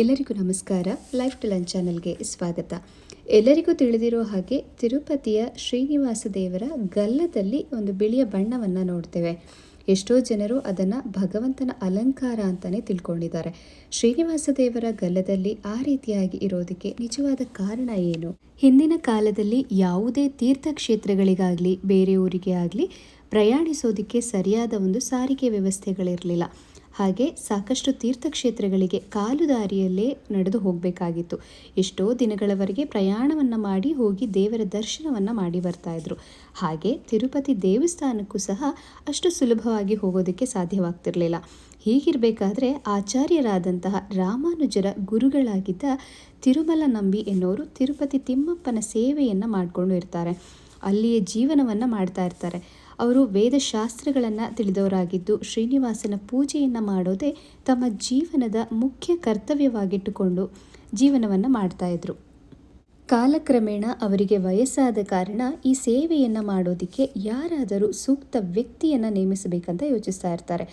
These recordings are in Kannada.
ಎಲ್ಲರಿಗೂ ನಮಸ್ಕಾರ. ಲೈಫ್ ಟಲನ್ ಚಾನಲ್ಗೆ ಸ್ವಾಗತ. ಎಲ್ಲರಿಗೂ ತಿಳಿದಿರೋ ಹಾಗೆ ತಿರುಪತಿಯ ಶ್ರೀನಿವಾಸ ದೇವರ ಗಲ್ಲದಲ್ಲಿ ಒಂದು ಬಿಳಿಯ ಬಣ್ಣವನ್ನು ನೋಡ್ತೇವೆ. ಎಷ್ಟೋ ಜನರು ಅದನ್ನು ಭಗವಂತನ ಅಲಂಕಾರ ಅಂತಲೇ ತಿಳ್ಕೊಂಡಿದ್ದಾರೆ. ಶ್ರೀನಿವಾಸ ದೇವರ ಗಲ್ಲದಲ್ಲಿ ಆ ರೀತಿಯಾಗಿ ಇರೋದಕ್ಕೆ ನಿಜವಾದ ಕಾರಣ ಏನು? ಹಿಂದಿನ ಕಾಲದಲ್ಲಿ ಯಾವುದೇ ತೀರ್ಥಕ್ಷೇತ್ರಗಳಿಗಾಗಲಿ, ಬೇರೆ ಊರಿಗೆ ಆಗಲಿ ಪ್ರಯಾಣಿಸೋದಕ್ಕೆ ಸರಿಯಾದ ಒಂದು ಸಾರಿಗೆ ವ್ಯವಸ್ಥೆಗಳಿರಲಿಲ್ಲ. ಹಾಗೆ ಸಾಕಷ್ಟು ತೀರ್ಥಕ್ಷೇತ್ರಗಳಿಗೆ ಕಾಲು ದಾರಿಯಲ್ಲೇ ನಡೆದು ಹೋಗಬೇಕಾಗಿತ್ತು. ಎಷ್ಟೋ ದಿನಗಳವರೆಗೆ ಪ್ರಯಾಣವನ್ನು ಮಾಡಿ ಹೋಗಿ ದೇವರ ದರ್ಶನವನ್ನು ಮಾಡಿ ಬರ್ತಾ ಇದ್ರು. ಹಾಗೆ ತಿರುಪತಿ ದೇವಸ್ಥಾನಕ್ಕೂ ಸಹ ಅಷ್ಟು ಸುಲಭವಾಗಿ ಹೋಗೋದಕ್ಕೆ ಸಾಧ್ಯವಾಗ್ತಿರಲಿಲ್ಲ. ಹೀಗಿರಬೇಕಾದ್ರೆ ಆಚಾರ್ಯರಾದಂತಹ ರಾಮಾನುಜರ ಗುರುಗಳಾಗಿದ್ದ ತಿರುಮಲ ನಂಬಿ ಎನ್ನುವರು ತಿರುಪತಿ ತಿಮ್ಮಪ್ಪನ ಸೇವೆಯನ್ನು ಮಾಡಿಕೊಂಡು ಇರ್ತಾರೆ. ಅಲ್ಲಿಯೇ ಜೀವನವನ್ನು ಮಾಡ್ತಾ ಇರ್ತಾರೆ. ಅವರು ವೇದಶಾಸ್ತ್ರಗಳನ್ನು ತಿಳಿದವರಾಗಿದ್ದು ಶ್ರೀನಿವಾಸನ ಪೂಜೆಯನ್ನು ಮಾಡೋದೇ ತಮ್ಮ ಜೀವನದ ಮುಖ್ಯ ಕರ್ತವ್ಯವಾಗಿಟ್ಟುಕೊಂಡು ಜೀವನವನ್ನು ಮಾಡ್ತಾ ಇದ್ರು. ಕಾಲಕ್ರಮೇಣ ಅವರಿಗೆ ವಯಸ್ಸಾದ ಕಾರಣ ಈ ಸೇವೆಯನ್ನು ಮಾಡೋದಕ್ಕೆ ಯಾರಾದರೂ ಸೂಕ್ತ ವ್ಯಕ್ತಿಯನ್ನು ನೇಮಿಸಬೇಕಂತ ಯೋಚಿಸ್ತಾ ಇರ್ತಾರೆ.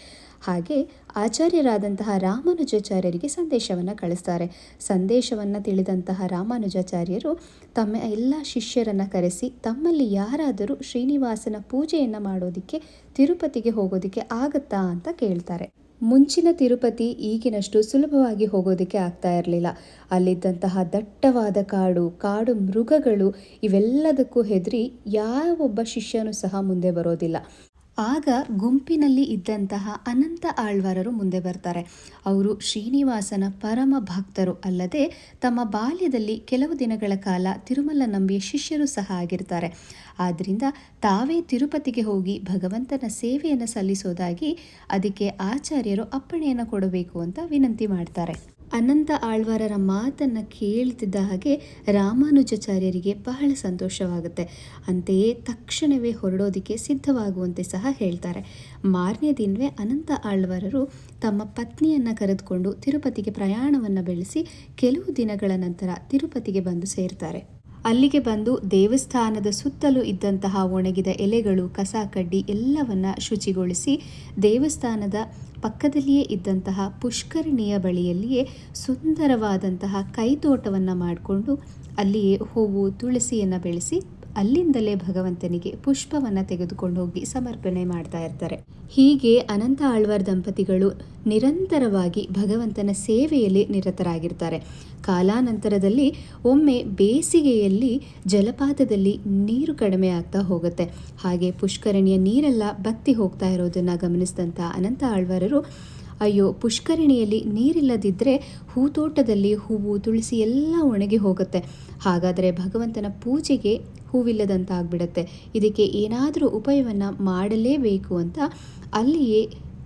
ಹಾಗೆ ಆಚಾರ್ಯರಾದಂತಹ ರಾಮಾನುಜಾಚಾರ್ಯರಿಗೆ ಸಂದೇಶವನ್ನು ಕಳಿಸ್ತಾರೆ. ಸಂದೇಶವನ್ನು ತಿಳಿದಂತಹ ರಾಮಾನುಜಾಚಾರ್ಯರು ತಮ್ಮ ಎಲ್ಲ ಶಿಷ್ಯರನ್ನು ಕರೆಸಿ ತಮ್ಮಲ್ಲಿ ಯಾರಾದರೂ ಶ್ರೀನಿವಾಸನ ಪೂಜೆಯನ್ನು ಮಾಡೋದಕ್ಕೆ ತಿರುಪತಿಗೆ ಹೋಗೋದಕ್ಕೆ ಆಗತ್ತಾ ಅಂತ ಕೇಳ್ತಾರೆ. ಮುಂಚಿನ ತಿರುಪತಿ ಈಗಿನಷ್ಟು ಸುಲಭವಾಗಿ ಹೋಗೋದಕ್ಕೆ ಆಗ್ತಾ ಇರಲಿಲ್ಲ. ಅಲ್ಲಿದ್ದಂತಹ ದಟ್ಟವಾದ ಕಾಡು ಕಾಡು ಮೃಗಗಳು ಇವೆಲ್ಲದಕ್ಕೂ ಹೆದರಿ ಯಾವೊಬ್ಬ ಶಿಷ್ಯನೂ ಸಹ ಮುಂದೆ ಬರೋದಿಲ್ಲ. ಆಗ ಗುಂಪಿನಲ್ಲಿ ಇದ್ದಂತಹ ಅನಂತ ಆಳ್ವಾರರು ಮುಂದೆ ಬರ್ತಾರೆ. ಅವರು ಶ್ರೀನಿವಾಸನ ಪರಮ ಭಕ್ತರು ಅಲ್ಲದೆ ತಮ್ಮ ಬಾಲ್ಯದಲ್ಲಿ ಕೆಲವು ದಿನಗಳ ಕಾಲ ತಿರುಮಲ ನಂಬಿಯ ಶಿಷ್ಯರು ಸಹ ಆಗಿರ್ತಾರೆ. ಆದ್ದರಿಂದ ತಾವೇ ತಿರುಪತಿಗೆ ಹೋಗಿ ಭಗವಂತನ ಸೇವೆಯನ್ನು ಸಲ್ಲಿಸೋದಾಗಿ ಅದಕ್ಕೆ ಆಚಾರ್ಯರು ಅಪ್ಪಣೆಯನ್ನು ಕೊಡಬೇಕು ಅಂತ ವಿನಂತಿ ಮಾಡ್ತಾರೆ. ಅನಂತ ಆಳ್ವಾರರ ಮಾತನ್ನು ಕೇಳ್ತಿದ್ದ ಹಾಗೆ ರಾಮಾನುಜಾಚಾರ್ಯರಿಗೆ ಬಹಳ ಸಂತೋಷವಾಗುತ್ತೆ. ಅಂತೆಯೇ ತಕ್ಷಣವೇ ಹೊರಡೋದಕ್ಕೆ ಸಿದ್ಧವಾಗುವಂತೆ ಸಹ ಹೇಳ್ತಾರೆ. ಮಾರನೇ ದಿನವೇ ಅನಂತ ಆಳ್ವಾರರು ತಮ್ಮ ಪತ್ನಿಯನ್ನು ಕರೆದುಕೊಂಡು ತಿರುಪತಿಗೆ ಪ್ರಯಾಣವನ್ನು ಬೆಳೆಸಿ ಕೆಲವು ದಿನಗಳ ನಂತರ ತಿರುಪತಿಗೆ ಬಂದು ಸೇರ್ತಾರೆ. ಅಲ್ಲಿಗೆ ಬಂದು ದೇವಸ್ಥಾನದ ಸುತ್ತಲೂ ಇದ್ದಂತಹ ಒಣಗಿದ ಎಲೆಗಳು, ಕಸ, ಕಡ್ಡಿ ಎಲ್ಲವನ್ನ ಶುಚಿಗೊಳಿಸಿ ದೇವಸ್ಥಾನದ ಪಕ್ಕದಲ್ಲಿಯೇ ಇದ್ದಂತಹ ಪುಷ್ಕರಣಿಯ ಬಳಿಯಲ್ಲಿಯೇ ಸುಂದರವಾದಂತಹ ಕೈತೋಟವನ್ನು ಮಾಡಿಕೊಂಡು ಅಲ್ಲಿಯೇ ಹೂವು, ತುಳಸಿಯನ್ನು ಬೆಳೆಸಿ ಅಲ್ಲಿಂದಲೇ ಭಗವಂತನಿಗೆ ಪುಷ್ಪವನ್ನು ತೆಗೆದುಕೊಂಡು ಹೋಗಿ ಸಮರ್ಪಣೆ ಮಾಡ್ತಾ ಇರ್ತಾರೆ. ಹೀಗೆ ಅನಂತ ಆಳ್ವಾರ್ ದಂಪತಿಗಳು ನಿರಂತರವಾಗಿ ಭಗವಂತನ ಸೇವೆಯಲ್ಲಿ ನಿರತರಾಗಿರ್ತಾರೆ. ಕಾಲಾನಂತರದಲ್ಲಿ ಒಮ್ಮೆ ಬೇಸಿಗೆಯಲ್ಲಿ ಜಲಪಾತದಲ್ಲಿ ನೀರು ಕಡಿಮೆ ಆಗ್ತಾ ಹೋಗುತ್ತೆ. ಹಾಗೆ ಪುಷ್ಕರಣಿಯ ನೀರೆಲ್ಲ ಬತ್ತಿ ಹೋಗ್ತಾ ಇರೋದನ್ನು ಗಮನಿಸಿದಂಥ ಅನಂತ ಆಳ್ವಾರರು ಅಯ್ಯೋ, ಪುಷ್ಕರಣಿಯಲ್ಲಿ ನೀರಿಲ್ಲದಿದ್ದರೆ ಹೂತೋಟದಲ್ಲಿ ಹೂವು, ತುಳಸಿ ಎಲ್ಲ ಒಣಗಿ ಹೋಗುತ್ತೆ. ಹಾಗಾದರೆ ಭಗವಂತನ ಪೂಜೆಗೆ ಹೂವಿಲ್ಲದಂತಾಗ್ಬಿಡುತ್ತೆ. ಇದಕ್ಕೆ ಏನಾದರೂ ಉಪಾಯವನ್ನು ಮಾಡಲೇಬೇಕು ಅಂತ ಅಲ್ಲಿಯೇ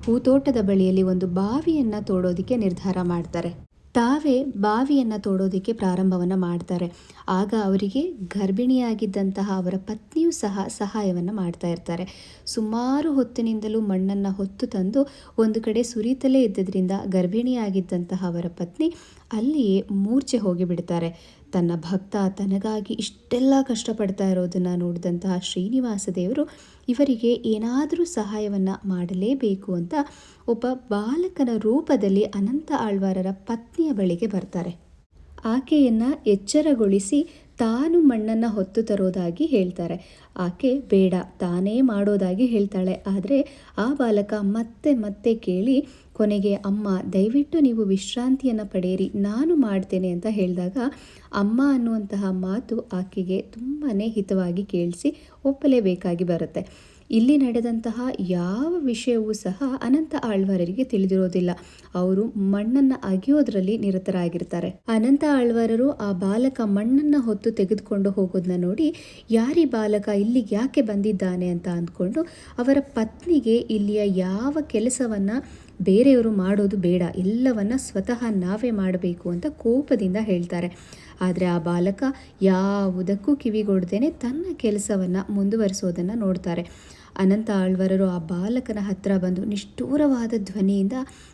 ಹೂತೋಟದ ಬಳಿಯಲ್ಲಿ ಒಂದು ಬಾವಿಯನ್ನು ತೋಡೋದಕ್ಕೆ ನಿರ್ಧಾರ ಮಾಡ್ತಾರೆ. ತಾವೇ ಬಾವಿಯನ್ನು ತೋಡೋದಕ್ಕೆ ಪ್ರಾರಂಭವನ್ನು ಮಾಡ್ತಾರೆ. ಆಗ ಅವರಿಗೆ ಗರ್ಭಿಣಿಯಾಗಿದ್ದಂತಹ ಅವರ ಪತ್ನಿಯೂ ಸಹ ಸಹಾಯವನ್ನು ಮಾಡ್ತಾ ಇರ್ತಾರೆ. ಸುಮಾರು ಹೊತ್ತಿನಿಂದಲೂ ಮಣ್ಣನ್ನು ಹೊತ್ತು ತಂದು ಒಂದು ಕಡೆ ಸುರಿತಲೇ ಇದ್ದದ್ರಿಂದ ಗರ್ಭಿಣಿಯಾಗಿದ್ದಂತಹ ಅವರ ಪತ್ನಿ ಅಲ್ಲಿಯೇ ಮೂರ್ಛೆ ಹೋಗಿಬಿಡ್ತಾರೆ. ತನ್ನ ಭಕ್ತ ತನಗಾಗಿ ಇಷ್ಟೆಲ್ಲ ಕಷ್ಟಪಡ್ತಾ ಇರೋದನ್ನು ನೋಡಿದಂತಹ ಶ್ರೀನಿವಾಸ ದೇವರು ಇವರಿಗೆ ಏನಾದರೂ ಸಹಾಯವನ್ನು ಮಾಡಲೇಬೇಕು ಅಂತ ಒಬ್ಬ ಬಾಲಕನ ರೂಪದಲ್ಲಿ ಅನಂತ ಆಳ್ವಾರರ ಪತ್ನಿಯ ಬಳಿಗೆ ಬರ್ತಾರೆ. ಆಕೆಯನ್ನು ಎಚ್ಚರಗೊಳಿಸಿ ತಾನು ಮಣ್ಣನ್ನು ಹೊತ್ತು ತರೋದಾಗಿ ಹೇಳ್ತಾರೆ. ಆಕೆ ಬೇಡ, ತಾನೇ ಮಾಡೋದಾಗಿ ಹೇಳ್ತಾಳೆ. ಆದರೆ ಆ ಬಾಲಕ ಮತ್ತೆ ಮತ್ತೆ ಕೇಳಿ, ಕೊನೆಗೆ ಅಮ್ಮ, ದಯವಿಟ್ಟು ನೀವು ವಿಶ್ರಾಂತಿಯನ್ನು ಪಡೆಯಿರಿ, ನಾನು ಮಾಡ್ತೇನೆ ಅಂತ ಹೇಳಿದಾಗ ಅಮ್ಮ ಅನ್ನುವಂತಹ ಮಾತು ಆಕೆಗೆ ತುಂಬಾ ಹಿತವಾಗಿ ಕೇಳಿಸಿ ಒಪ್ಪಲೇಬೇಕಾಗಿ ಬರುತ್ತೆ. ಇಲ್ಲಿ ನಡೆದಂತಹ ಯಾವ ವಿಷಯವೂ ಸಹ ಅನಂತ ಆಳ್ವಾರರಿಗೆ ತಿಳಿದಿರೋದಿಲ್ಲ. ಅವರು ಮಣ್ಣನ್ನು ಅಗೆಯೋದ್ರಲ್ಲಿ ನಿರತರಾಗಿರ್ತಾರೆ. ಅನಂತ ಆಳ್ವಾರರು ಆ ಬಾಲಕ ಮಣ್ಣನ್ನು ಹೊತ್ತು ತೆಗೆದುಕೊಂಡು ಹೋಗೋದನ್ನ ನೋಡಿ, ಯಾರಿ ಬಾಲಕ ಇಲ್ಲಿಗೆ ಯಾಕೆ ಬಂದಿದ್ದಾನೆ ಅಂತ ಅಂದ್ಕೊಂಡು ಅವರ ಪತ್ನಿಗೆ ಇಲ್ಲಿಯ ಯಾವ ಕೆಲಸವನ್ನು ಬೇರೆಯವರು ಮಾಡೋದು ಬೇಡ, ಎಲ್ಲವನ್ನ ಸ್ವತಃ ನಾವೇ ಮಾಡಬೇಕು ಅಂತ ಕೋಪದಿಂದ ಹೇಳ್ತಾರೆ. ಆದರೆ ಆ ಬಾಲಕ ಯಾವುದಕ್ಕೂ ಕಿವಿಗೊಡ್ದೇನೆ ತನ್ನ ಕೆಲಸವನ್ನು ಮುಂದುವರಿಸೋದನ್ನು ನೋಡ್ತಾರೆ. ಅನಂತ ಆಳ್ವಾರರು ಆ ಬಾಲಕನ ಹತ್ರ ಬಂದು ನಿಷ್ಠೂರವಾದ ಧ್ವನಿಯಿಂದ,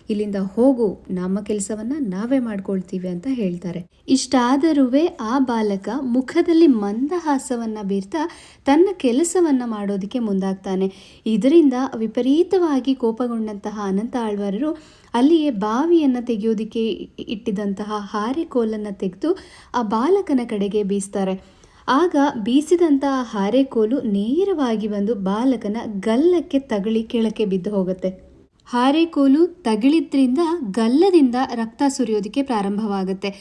ಇಲ್ಲಿಂದ ಹೋಗು, ನಮ್ಮ ಕೆಲಸವನ್ನ ನಾವೇ ಮಾಡ್ಕೊಳ್ತೀವಿ ಅಂತ ಹೇಳ್ತಾರೆ. ಇಷ್ಟಾದರೂ ಆ ಬಾಲಕ ಮುಖದಲ್ಲಿ ಮಂದಹಾಸವನ್ನ ಬೀರ್ತಾ ತನ್ನ ಕೆಲಸವನ್ನ ಮಾಡೋದಕ್ಕೆ ಮುಂದಾಗ್ತಾನೆ. ಇದರಿಂದ ವಿಪರೀತವಾಗಿ ಕೋಪಗೊಂಡಂತಹ ಅನಂತ ಆಳ್ವಾರರು ಅಲ್ಲಿಯೇ ಬಾವಿಯನ್ನು ತೆಗೆಯೋದಕ್ಕೆ ಇಟ್ಟಿದ್ದಂತಹ ಹಾರೆಕೋಲನ್ನು ತೆಗೆದು ಆ ಬಾಲಕನ ಕಡೆಗೆ ಬೀಸ್ತಾರೆ. ಆಗ ಬೀಸಿದಂತಹ ಹಾರೆಕೋಲು ನೇರವಾಗಿ ಬಂದು ಬಾಲಕನ ಗಲ್ಲಕ್ಕೆ ತಗಳಿ ಕೆಳಕ್ಕೆ ಬಿದ್ದು ಹೋಗುತ್ತೆ. ಹಾರೆಕೋಲು ತಗಿಳಿದ್ರಿಂದ ಗಲ್ಲದಿಂದ ರಕ್ತ ಸುರಿಯೋದಕ್ಕೆ ಪ್ರಾರಂಭವಾಗುತ್ತೆ.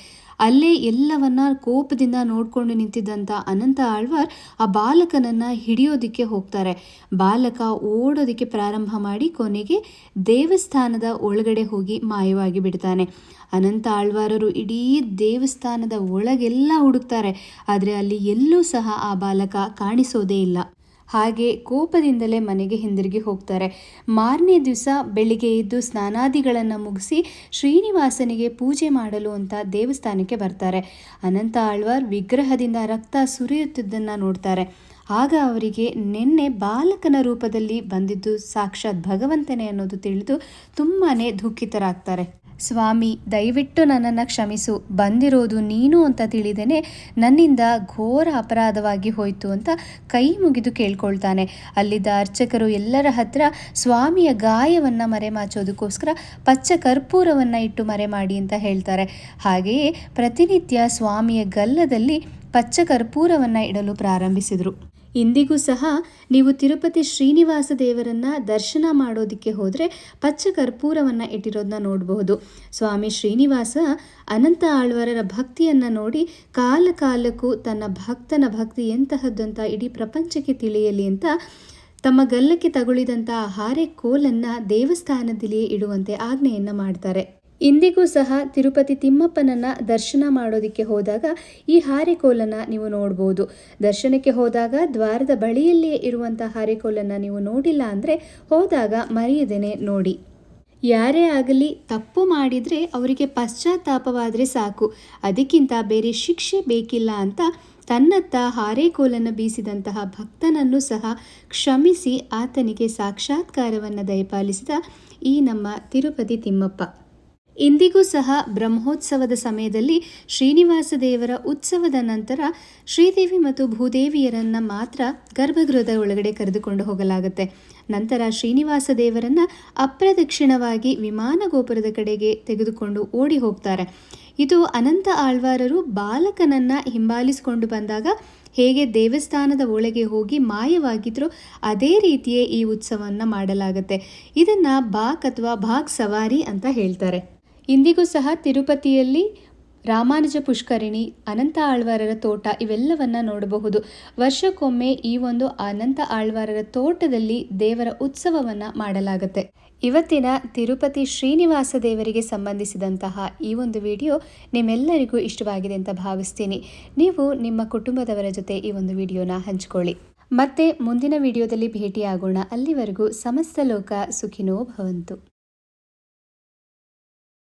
ಅಲ್ಲೇ ಎಲ್ಲವನ್ನ ಕೋಪದಿಂದ ನೋಡ್ಕೊಂಡು ನಿಂತಿದ್ದಂಥ ಅನಂತ ಆಳ್ವಾರ್ ಆ ಬಾಲಕನನ್ನ ಹಿಡಿಯೋದಿಕ್ಕೆ ಹೋಗ್ತಾರೆ. ಬಾಲಕ ಓಡೋದಿಕ್ಕೆ ಪ್ರಾರಂಭ ಮಾಡಿ ಕೊನೆಗೆ ದೇವಸ್ಥಾನದ ಒಳಗಡೆ ಹೋಗಿ ಮಾಯವಾಗಿ ಬಿಡ್ತಾನೆ. ಅನಂತ ಆಳ್ವಾರರು ಇಡೀ ದೇವಸ್ಥಾನದ ಒಳಗೆಲ್ಲ ಹುಡುಕ್ತಾರೆ, ಆದರೆ ಅಲ್ಲಿ ಎಲ್ಲೂ ಸಹ ಆ ಬಾಲಕ ಕಾಣಿಸೋದೇ ಇಲ್ಲ. ಹಾಗೆ ಕೋಪದಿಂದಲೇ ಮನೆಗೆ ಹಿಂದಿರುಗಿ ಹೋಗ್ತಾರೆ. ಮಾರನೇ ದಿವಸ ಬೆಳಿಗ್ಗೆ ಎದ್ದು ಸ್ನಾನಾದಿಗಳನ್ನು ಮುಗಿಸಿ ಶ್ರೀನಿವಾಸನಿಗೆ ಪೂಜೆ ಮಾಡಲು ಅಂತ ದೇವಸ್ಥಾನಕ್ಕೆ ಬರ್ತಾರೆ. ಅನಂತ ಆಳ್ವಾರ್ ವಿಗ್ರಹದಿಂದ ರಕ್ತ ಸುರಿಯುತ್ತಿದ್ದನ್ನು ನೋಡ್ತಾರೆ. ಆಗ ಅವರಿಗೆ ನಿನ್ನೆ ಬಾಲಕನ ರೂಪದಲ್ಲಿ ಬಂದಿದ್ದು ಸಾಕ್ಷಾತ್ ಭಗವಂತನೇ ಅನ್ನೋದು ತಿಳಿದು ತುಂಬಾ ದುಃಖಿತರಾಗ್ತಾರೆ. ಸ್ವಾಮಿ, ದಯವಿಟ್ಟು ನನ್ನನ್ನು ಕ್ಷಮಿಸು. ಬಂದಿರೋದು ನೀನು ಅಂತ ತಿಳಿದೇನೆ ನನ್ನಿಂದ ಘೋರ ಅಪರಾಧವಾಗಿ ಹೋಯಿತು ಅಂತ ಕೈ ಮುಗಿದು ಕೇಳ್ಕೊಳ್ತಾನೆ. ಅಲ್ಲಿದ್ದ ಅರ್ಚಕರು ಎಲ್ಲರ ಹತ್ರ ಸ್ವಾಮಿಯ ಗಾಯವನ್ನು ಮರೆಮಾಚೋದಕ್ಕೋಸ್ಕರ ಪಚ್ಚ ಕರ್ಪೂರವನ್ನು ಇಟ್ಟು ಮರೆ ಮಾಡಿ ಅಂತ ಹೇಳ್ತಾರೆ. ಹಾಗೆಯೇ ಪ್ರತಿನಿತ್ಯ ಸ್ವಾಮಿಯ ಗಲ್ಲದಲ್ಲಿ ಪಚ್ಚ ಕರ್ಪೂರವನ್ನು ಇಡಲು ಪ್ರಾರಂಭಿಸಿದರು. ಇಂದಿಗೂ ಸಹ ನೀವು ತಿರುಪತಿ ಶ್ರೀನಿವಾಸ ದೇವರನ್ನ ದರ್ಶನ ಮಾಡೋದಕ್ಕೆ ಹೋದರೆ ಪಚ್ಚ ಕರ್ಪೂರವನ್ನು ಇಟ್ಟಿರೋದನ್ನ ನೋಡಬಹುದು. ಸ್ವಾಮಿ ಶ್ರೀನಿವಾಸ ಅನಂತ ಆಳ್ವಾರರ ಭಕ್ತಿಯನ್ನು ನೋಡಿ ಕಾಲ ಕಾಲಕ್ಕೂ ತನ್ನ ಭಕ್ತನ ಭಕ್ತಿ ಎಂತಹದ್ದಂತ ಇಡೀ ಪ್ರಪಂಚಕ್ಕೆ ತಿಳಿಯಲಿ ಅಂತ ತಮ್ಮ ಗಲ್ಲಕ್ಕೆ ತಗುಳಿದಂಥ ಹಾರೆ ಕೋಲನ್ನು ದೇವಸ್ಥಾನದಲ್ಲಿಯೇ ಇಡುವಂತೆ ಆಜ್ಞೆಯನ್ನು ಮಾಡ್ತಾರೆ. ಇಂದಿಗೂ ಸಹ ತಿರುಪತಿ ತಿಮ್ಮಪ್ಪನನ್ನ ದರ್ಶನ ಮಾಡೋದಕ್ಕೆ ಹೋದಾಗ ಈ ಹಾರೆಕೋಲನ್ನು ನೀವು ನೋಡ್ಬೋದು. ದರ್ಶನಕ್ಕೆ ಹೋದಾಗ ದ್ವಾರದ ಬಳಿಯಲ್ಲಿಯೇ ಇರುವಂಥ ಹಾರೆಕೋಲನ್ನು ನೀವು ನೋಡಿಲ್ಲ ಅಂದರೆ ಹೋದಾಗ ಮರೆಯದೇನೆ ನೋಡಿ. ಯಾರೇ ಆಗಲಿ ತಪ್ಪು ಮಾಡಿದರೆ ಅವರಿಗೆ ಪಶ್ಚಾತ್ತಾಪವಾದರೆ ಸಾಕು. ಅದಕ್ಕಿಂತ ಬೇರೆ ಶಿಕ್ಷೆ ಬೇಕಿಲ್ಲ ಅಂತ ತನ್ನತ್ತ ಹಾರೇಕೋಲನ್ನು ಬೀಸಿದಂತಹ ಭಕ್ತನನ್ನು ಸಹ ಕ್ಷಮಿಸಿ ಆತನಿಗೆ ಸಾಕ್ಷಾತ್ಕಾರವನ್ನು ದಯಪಾಲಿಸಿದ ಈ ನಮ್ಮ ತಿರುಪತಿ ತಿಮ್ಮಪ್ಪ. ಇಂದಿಗೂ ಸಹ ಬ್ರಹ್ಮೋತ್ಸವದ ಸಮಯದಲ್ಲಿ ಶ್ರೀನಿವಾಸ ದೇವರ ಉತ್ಸವದ ನಂತರ ಶ್ರೀದೇವಿ ಮತ್ತು ಭೂದೇವಿಯರನ್ನು ಮಾತ್ರ ಗರ್ಭಗೃಹದ ಒಳಗಡೆ ಕರೆದುಕೊಂಡು ಹೋಗಲಾಗುತ್ತೆ. ನಂತರ ಶ್ರೀನಿವಾಸ ದೇವರನ್ನ ಅಪ್ರದಕ್ಷಿಣವಾಗಿ ವಿಮಾನ ಗೋಪುರದ ಕಡೆಗೆ ತೆಗೆದುಕೊಂಡು ಓಡಿ ಹೋಗ್ತಾರೆ. ಇದು ಅನಂತ ಆಳ್ವಾರರು ಬಾಲಕನನ್ನ ಹಿಂಬಾಲಿಸಿಕೊಂಡು ಬಂದಾಗ ಹೇಗೆ ದೇವಸ್ಥಾನದ ಒಳಗೆ ಹೋಗಿ ಮಾಯವಾಗಿದ್ರೋ ಅದೇ ರೀತಿಯೇ ಈ ಉತ್ಸವವನ್ನು ಮಾಡಲಾಗುತ್ತೆ. ಇದನ್ನು ಬಾಕ್ ಅಥವಾ ಬಾಗ್ ಸವಾರಿ ಅಂತ ಹೇಳ್ತಾರೆ. ಇಂದಿಗೂ ಸಹ ತಿರುಪತಿಯಲ್ಲಿ ರಾಮಾನುಜ ಪುಷ್ಕರಿಣಿ, ಅನಂತ ಆಳ್ವಾರರ ತೋಟ ಇವೆಲ್ಲವನ್ನು ನೋಡಬಹುದು. ವರ್ಷಕ್ಕೊಮ್ಮೆ ಈ ಒಂದು ಅನಂತ ಆಳ್ವಾರರ ತೋಟದಲ್ಲಿ ದೇವರ ಉತ್ಸವವನ್ನ ಮಾಡಲಾಗುತ್ತೆ. ಇವತ್ತಿನ ತಿರುಪತಿ ಶ್ರೀನಿವಾಸ ದೇವರಿಗೆ ಸಂಬಂಧಿಸಿದಂತಹ ಈ ಒಂದು ವಿಡಿಯೋ ನಿಮ್ಮೆಲ್ಲರಿಗೂ ಇಷ್ಟವಾಗಿದೆ ಅಂತ ಭಾವಿಸ್ತೀನಿ. ನೀವು ನಿಮ್ಮ ಕುಟುಂಬದವರ ಜೊತೆ ಈ ಒಂದು ವಿಡಿಯೋನ ಹಂಚಿಕೊಳ್ಳಿ. ಮತ್ತೆ ಮುಂದಿನ ವಿಡಿಯೋದಲ್ಲಿ ಭೇಟಿಯಾಗೋಣ. ಅಲ್ಲಿವರೆಗೂ ಸಮಸ್ತ ಲೋಕ ಸುಖಿನೋ ಭವಂತು.